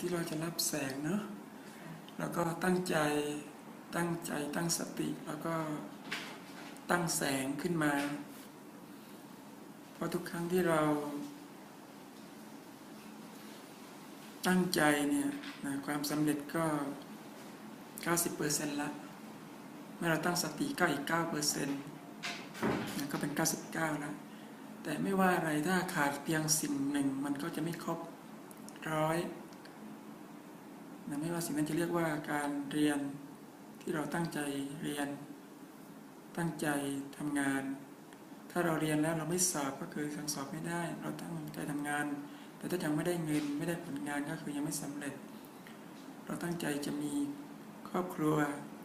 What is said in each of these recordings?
ที่เราจะรับแสงเนาะแล้วก็ตั้งใจตั้งใจตั้งสติแล้วก็ตั้งแสงขึ้นมา เพราะทุกครั้งที่เรา ตั้งใจเนี่ยนะความสำเร็จก็ 90%ละเมื่อเราตั้งสติก็อีก 9%นะก็เป็น 99แล้วแต่ไม่ว่าอะไรถ้าขาดเพียงสิ่งหนึ่งมันก็จะไม่ครบร้อย นะไม่ว่าสิ่งนั้นจะเรียกว่าการเรียนที่เราตั้งใจเรียน ตั้งใจทำงาน ถ้าเราเรียนแล้วเราไม่สอบก็คือสังสอบไม่ได้ เราตั้งใจทำงาน แต่ถ้ายังไม่ได้เงินไม่ได้ผลงานก็คือยังไม่สำเร็จ เราตั้งใจจะมีครอบครัว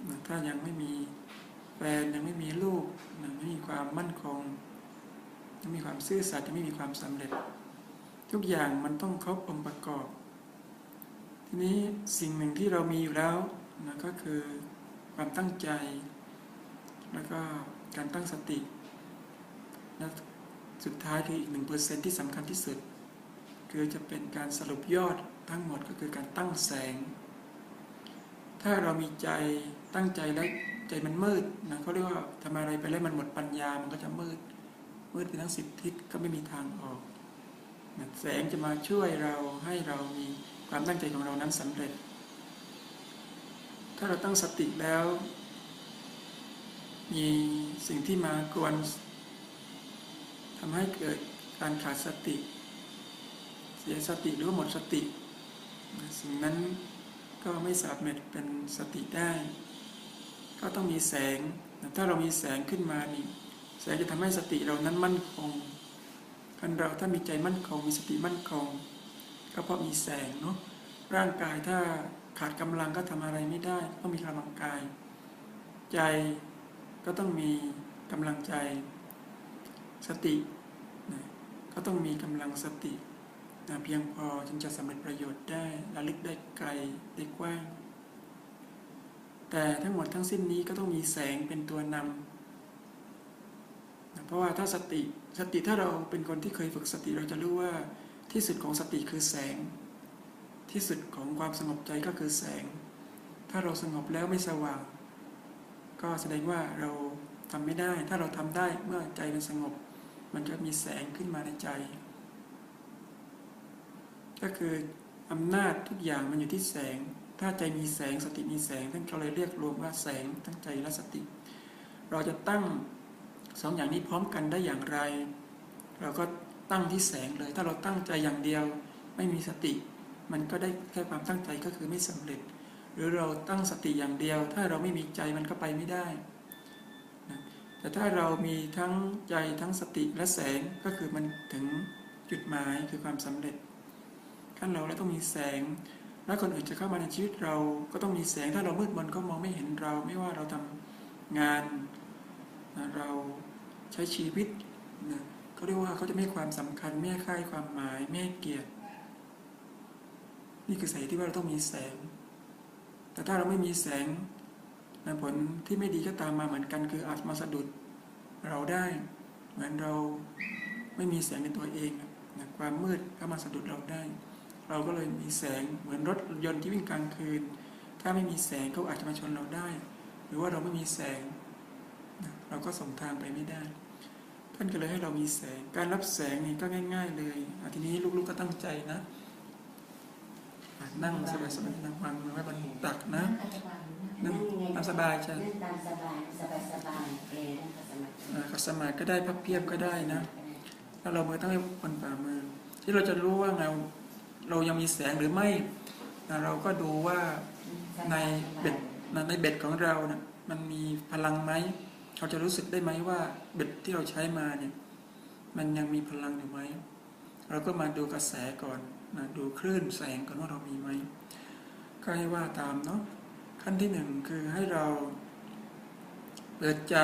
นะถ้ายังไม่มีแฟนยังไม่มีลูกนะไม่มีความมั่นคงยังมีความซื่อสัตย์ยังไม่มีความสำเร็จ ทุกอย่างมันต้องครบองค์ประกอบ ทีนี้สิ่งหนึ่งที่เรามีอยู่แล้วนะก็คือความตั้งใจ แล้วก็การตั้งสติและสุดท้ายคืออีกหนึ่งเปอร์เซ็นที่สำคัญที่สุด คือจะเป็นการสรุปยอดทั้งหมดก็คือการตั้งแสง ถ้าเรามีใจตั้งใจแล้วใจมันมืดนะเขาเรียกว่าทำอะไรไปแล้วมันหมดปัญญามันก็จะมืด มืดไปทั้งสิบทิศก็ไม่มีทางออกนะแสงจะมาช่วยเราให้เรามี ความตั้งใจของเรานั้นสำเร็จ ถ้าเราตั้งสติแล้ว มีสิ่งที่มากวนทำให้เกิดการขาดสติ เสียสติหรือหมดสติ สิ่งนั้นก็ไม่สามารถเป็นสติได้ ก็ต้องมีแสง ถ้าเรามีแสงขึ้นมานี่แสงจะทำให้สติเรานั้นมั่นคงคันเราถ้ามีใจมั่นคงมีสติมั่นคง ก็เพราะมีแสงเนาะร่างกายถ้าขาดกำลังก็ทำอะไรไม่ได้ต้องมีกำลังกาย ใจก็ต้องมีกำลังใจสตินะก็ต้องมีกำลังสตินะเพียงพอจึงจะสำเร็จประโยชน์ได้ระลึกได้ไกลได้กว้าง แต่ทั้งหมดทั้งสิ้นนี้ก็ต้องมีแสงเป็นตัวนำนะเพราะว่าถ้าสติสติถ้าเราเป็นคนที่เคยฝึกสติเราจะรู้ว่า ที่สุดของสติคือแสง ที่สุดของความสงบใจก็คือแสง ถ้าเราสงบแล้วไม่สว่าง ก็แสดงว่าเราทำไม่ได้ ถ้าเราทำได้เมื่อใจมันสงบ มันจะมีแสงขึ้นมาในใจ ก็คืออำนาจทุกอย่างมันอยู่ที่แสง ถ้าใจมีแสงสติมีแสงท่านก็เลยเรียกรวมว่าแสงทั้งใจและสติ เราจะตั้งสองอย่างนี้พร้อมกันได้อย่างไร เราก็ ตั้งที่แสงเลย ถ้าเราตั้งใจอย่างเดียวไม่มีสติ มันก็ได้แค่ความตั้งใจก็คือไม่สำเร็จ หรือเราตั้งสติอย่างเดียว ถ้าเราไม่มีใจมันก็ไปไม่ได้นะแต่ถ้าเรามีทั้งใจทั้งสติและแสงก็คือมันถึงจุดหมายคือความสำเร็จขั้นเราแล้วต้องมีแสง และคนอื่นจะเข้ามาในชีวิตเราก็ต้องมีแสงถ้าเรามืดมนก็มองไม่เห็นเรา ไม่ว่าเราทำงานนะเราใช้ชีวิตนะ เขาเรียกว่าเขาจะไม่ให้ความสำคัญ ไม่ให้ค่าความหมาย ไม่ให้เกียรติ นี่คือสาเหตุที่ว่าเราต้องมีแสง แต่ถ้าเราไม่มีแสงผลที่ไม่ดีก็ตามมาเหมือนกัน คืออาจมาสะดุด เราได้เหมือนเราไม่มีแสงในตัวเองนะความมืดก็มาสะดุดเราได้ เราก็เลยมีแสงเหมือนรถยนต์ที่วิ่งกลางคืน ถ้าไม่มีแสงเขาอาจจะมาชนเราได้ หรือว่าเราไม่มีแสงนะเราก็ส่งทางไปไม่ได้ ท่านก็เลยให้เรามีแสง การรับแสงนี่ก็ง่าย ๆ เลยอทีนี้ลูกๆก็ตั้งใจนะนั่งสบายๆนั่งวางมือไว้บนตักนะนั่งตามสบายใช่นั่งตามสบายสบายสบายเออนั่งสบายอ่าขัดสมาธิก็ได้พับเพียบก็ได้นะแล้วเรามือตั้งให้บนฝ่ามือ ที่เราจะรู้ว่าเราเรายังมีแสงหรือไม่เราก็ดูว่าในเบ็ดนในเบ็ดของเรานะมันมีพลังไหม เราจะรู้สึกได้ไหมว่าเบ็ดที่เราใช้มาเนี่ยมันยังมีพลังอยู่ไหม เราก็มาดูกระแสก่อนนะดูคลื่นแสงก่อนว่าเรามีไหมก็ให้ว่าตามเนาะขั้นที่หนึ่งคือให้เราเปิดใจ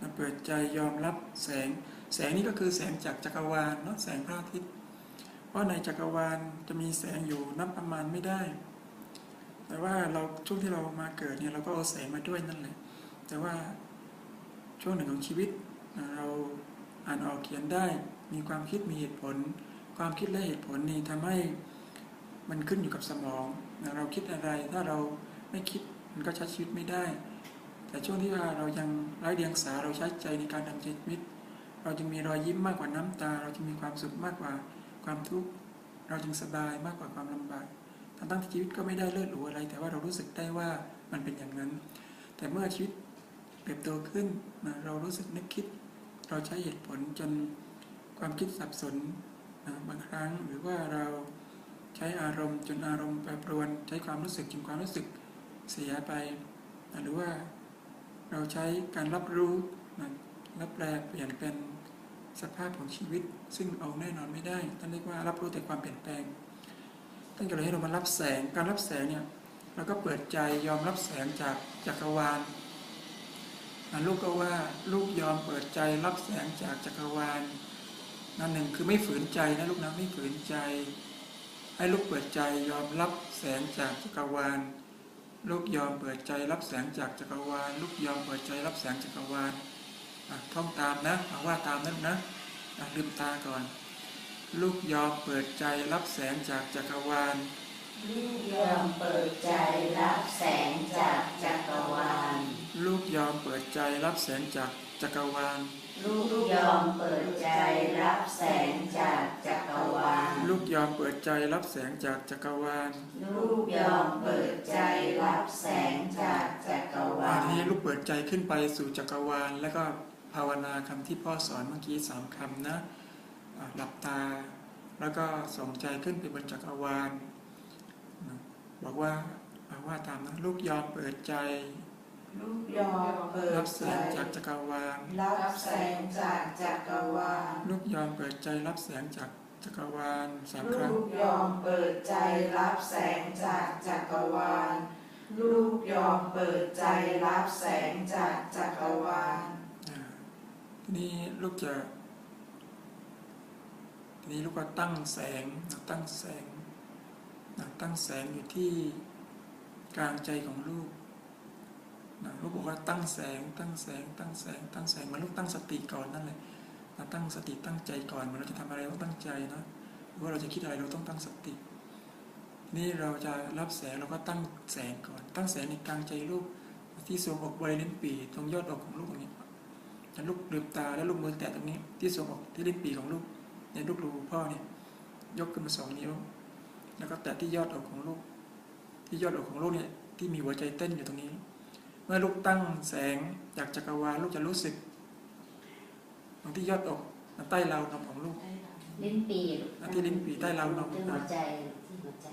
นะเปิดใจยอมรับแสง แสงนี้ก็คือแสงจากจักรวาลเนาะแสงพระอาทิตย์เพราะในจักรวาลจะมีแสงอยู่นับประมาณไม่ได้ แต่ว่าเราช่วงที่เรามาเกิดเนี่ยเราก็เอาแสงมาด้วยนั่นแหละแต่ว่า ช่วงหนึ่งของชีวิต เราอ่านออกเขียนได้ มีความคิดมีเหตุผล ความคิดและเหตุผลนี่ทำให้มันขึ้นอยู่กับสมอง เราคิดอะไรถ้าเราไม่คิดมันก็ใช้ชีวิตไม่ได้ แต่ช่วงที่ว่าเรายังไร้เดียงสาเราใช้ใจในการดำชีวิต เราจะมีรอยยิ้มมากกว่าน้ำตา เราจะมีความสุขมากกว่าความทุกข์เราจึงสบายมากกว่าความลำบากทั้งทั้งชีวิตก็ไม่ได้เลิศหรูอะไร แต่ว่าเรารู้สึกได้ว่ามันเป็นอย่างนั้น แต่เมื่อชีวิต ติบโตขึ้นนะเรารู้สึกนึกคิด เราใช้เหตุผลจนความคิดสับสนนะบางครั้งหรือว่าเราใช้อารมณ์จนอารมณ์แปรปรวน ใช้ความรู้สึกจนความรู้สึกเสียไปนะหรือว่าเราใช้การรับรู้นะรับแปลเปลี่ยนเป็นสภาพของชีวิต ซึ่งเอาแน่นอนไม่ได้ท่านเรียกว่ารับรู้แต่ความเปลี่ยนแปลงท่านก็เลยให้เรามารับแสงการรับแสงเนี่ยเราก็เปิดใจยอมรับแสงจากจักรวาล ลูกก็ว่าลูกยอมเปิดใจรับแสงจากจักรวาลนั่นหนึ่งคือไม่ฝืนใจนะลูกนะไม่ฝืนใจ ให้ลูกเปิดใจยอมรับแสงจากจักรวาล ลูกยอมเปิดใจรับแสงจากจักรวาล ลูกยอมเปิดใจรับแสงจักรวาลท่องตามนะเอาว่าตามนะลูกนะอะลืมตาก่อน ลูกยอมเปิดใจรับแสงจากจักรวาล ยอมเปิดใจรับแสงจากจักรวาล ลูกยอมเปิดใจรับแสงจากจักรวาล ลูกยอมเปิดใจรับแสงจากจักรวาล ลูกยอมเปิดใจรับแสงจากจักรวาล ลูกยอมเปิดใจรับแสงจากจักรวาอ่าลทีนี้ลูกเปิดใจขึ้นไปสู่จักรวาล แล้วก็ภาวนาคำที่พ่อสอนเมื่อกี้สามคำนะอ่าหลับตา แล้วก็ส่งใจขึ้นไปบนจักรวาลนะ บอกว่าอ่าว่าตามนะลูกยอมเปิดใจ ลูกยอมเปิรัดบแสใจงจากจักรวาลรับแสงจากจักรวาลลูกยอมเปิดใจรับแสงจากจักรวาลสามครั้ง ลูกยอมเปิดใจรับแสงจากจักรวาล ลูกยอมเปิดใจรับแสงจากจักรวาล อ่าทีนี้ลูกจะทีนี้ลูกก็ตั้งแสงนะตั้งแสง นะตั้งแสงอยู่ที่กลางใจของลูกนะลูกบอกว่าตั้งแสง ตั้งแสง ตั้งแสง ตั้งแสงเหมันลูกตั้งสติก่อนนั่นแหละนะตั้งสติตั้งใจก่อนเหมันเราจะทำอะไรต้องตั้งใจนะหรือว่าเราจะคิดอะไรเราต้องตั้งสติ นี่เราจะรับแสงเราก็ตั้งแสงก่อน ตั้งแสงในกลางใจลูกที่ทรวงออกบริเวณลิ้นปีตรงยอดอกของลูกตรงนี้จะลูกลืมตาแล้วลูกมือแตะตรงนี้ ที่ทรวงออกที่ลิ้นปีของลูกเนี่ยลูกรูพ่อเนี่ยยกขึ้นมาสองนิ้ว แล้วก็แตะที่ยอดอกของลูก ที่ยอดอกของลูกเนี่ยที่มีหัวใจเต้นอยู่ตรงนี้ เมื่อลูกตั้งแสงจากจักรวาลลูกจะรู้สึกตรงที่ยอดอกใต้ราวนมของลูกลิ้นปีลูกที่ลิ้นปี่ใต้ราวนมที่หัวใจที่หัวใจ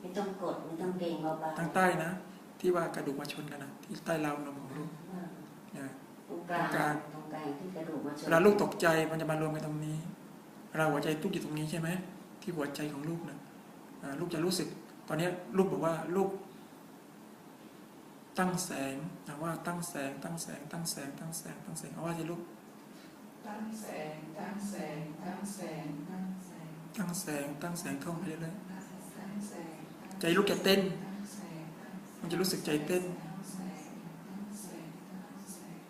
ไม่ต้องกดไม่ต้องเกรงเบาๆทางใต้นะ ที่ว่ากระดูกมาชนกันนะที่ใต้ราวนมของลูกเนี่ยตรงกลางตรงกลางตรงกลางที่กระดูกมาชนเวลาลูกตกใจมันจะมารวมกันตรงนี้เวลาหัวใจตุ้อยู่ตรงนี้ใช่ไหมที่หัวใจของลูกนะอ่า ลูกจะรู้สึก ตอนนี้ลูกบอกว่าลูก ตั้งแสงนะว่าตั้งแสง ตั้งแสง ตั้งแสง ตั้งแสง ตั้งแสงเอาว่าที่ลูก ตั้งแสง ตั้งแสง ตั้งแสง ตั้งแสง ตั้งแสง ตั้งแสงท่องไปเรื่อยตั้งแสงใจลูกจะเต้นตั้งแสงๆมันจะรู้สึกใจเต้นตั้งแสงตั้งแสงตั้งแสง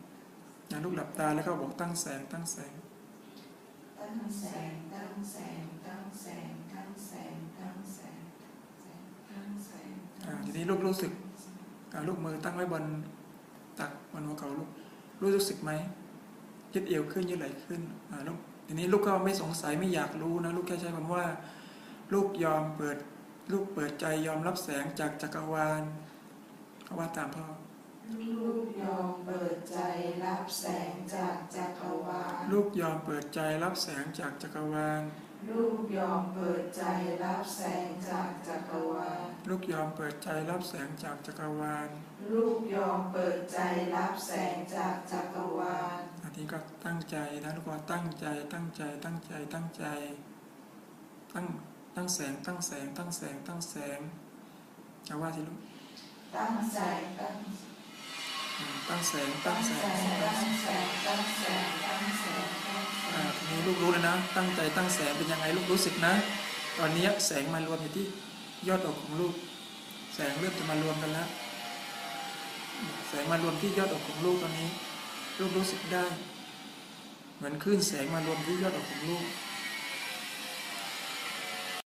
นะลูกหลับตาแล้วก็บอกตั้งแสง ตั้งแสง ตั้งแสง ตั้งแสง ตั้งแสง ตั้งแสง ตั้งแสง ตั้งแสง อ่า ทีนี้ลูกรู้สึกอ่าลูกมือตั้งไว้บนตักบนหัวเข่าลูกรู้สึกไหมยืดเอวขึ้นยืดไหล่ขึ้นอ่าลูกทีนี้ลูกก็ไม่สงสัยไม่อยากรู้นะลูกแค่ใช้คำว่า ลูกยอมเปิดลูกเปิดใจยอมรับแสงจากจักรวาลเขาว่าตามพ่อลูกยอมเปิดใจรับแสงจากจักรวาล ลูกยอมเปิดใจรับแสงจากจักรวาล ลูกยอมเปิดใจรับแสงจากจักรวาล ลูกยอมเปิดใจรับแสงจากจักรวาล ลูกยอมเปิดใจรับแสงจากจักรวาลอันนี้ก็ตั้งใจนะลูกว่าตั้งใจตั้งใจตั้งใจตั้งใจ ตั้งตั้งแสงตั้งแสงตั้งแสงตั้งแสงจะว่าสิลูกตั้งแสงตั้งอืมตั้งแสงตั้ตั้งงแสแสงงตั้งแสงตั้งแสงตั้งแสงตั้งแสอ่างที นี้ลูกรู้แล้วนะ ตั้งใจตั้งแสงเป็นยังไงลูกรู้สึกนะ ตอนนี้แสงมารวมอยู่ที่ยอดอกของลูก แสงเริ่มจะมารวมกันแล้ว แสงมารวมที่ยอดอกของลูกตอนนี้ ลูกรู้สึกได้ เหมือนคลื่นแสงมารวมที่ยอดอกของลูก